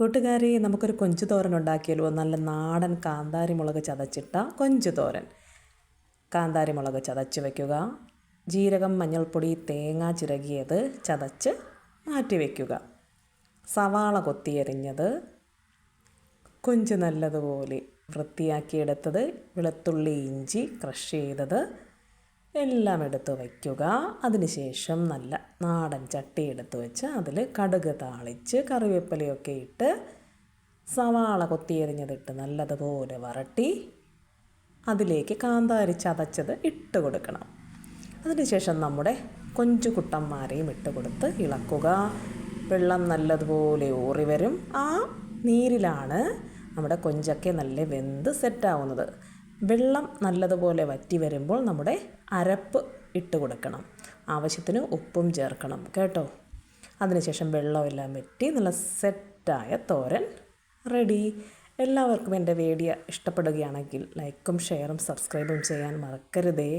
കൂട്ടുകാരി നമുക്കൊരു കൊഞ്ചു തോരൻ ഉണ്ടാക്കിയല്ലോ നല്ല നാടൻ കാന്താരി മുളക് ചതച്ചിട്ട കൊഞ്ചു തോരൻ. കാന്താരി മുളക് ചതച്ച് വയ്ക്കുക ജീരകം മഞ്ഞൾപ്പൊടി തേങ്ങ ചിരകിയത് ചതച്ച് മാറ്റി വയ്ക്കുക സവാള കൊത്തിയരിഞ്ഞത് കൊഞ്ച് നല്ലതുപോലെ വൃത്തിയാക്കിയെടുത്തത് വെളുത്തുള്ളി ഇഞ്ചി ക്രഷ് ചെയ്തത് എല്ലാം എടുത്ത് വയ്ക്കുക. അതിനുശേഷം നല്ല നാടൻ ചട്ടി എടുത്ത് വെച്ച് അതിൽ കടുക് താളിച്ച് കറിവേപ്പിലയൊക്കെ ഇട്ട് സവാള കൊത്തിയെറിഞ്ഞതിട്ട് നല്ലതുപോലെ വരട്ടി അതിലേക്ക് കാന്താരി ചതച്ചത് ഇട്ട് കൊടുക്കണം. അതിനുശേഷം നമ്മുടെ കൊഞ്ചു കുട്ടന്മാരെയും ഇട്ട് കൊടുത്ത് ഇളക്കുക. വെള്ളം നല്ലതുപോലെ ഊറി വരും. ആ നീരിലാണ് നമ്മുടെ കൊഞ്ചൊക്കെ നല്ല വെന്ത് സെറ്റാവുന്നത് വെള്ളം നല്ലതുപോലെ വറ്റി വരുമ്പോൾ നമ്മുടെ അരപ്പ് ഇട്ട് കൊടുക്കണം. ആവശ്യത്തിന് ഉപ്പും ചേർക്കണം കേട്ടോ. അതിനുശേഷം വെള്ളമെല്ലാം വെറ്റി നല്ല സെറ്റായ തോരൻ റെഡി. എല്ലാവർക്കും എന്റെ വീഡിയോ ഇഷ്ടപ്പെടുകയാണെങ്കിൽ ലൈക്കും ഷെയറും സബ്സ്ക്രൈബും ചെയ്യാൻ മറക്കരുതേ.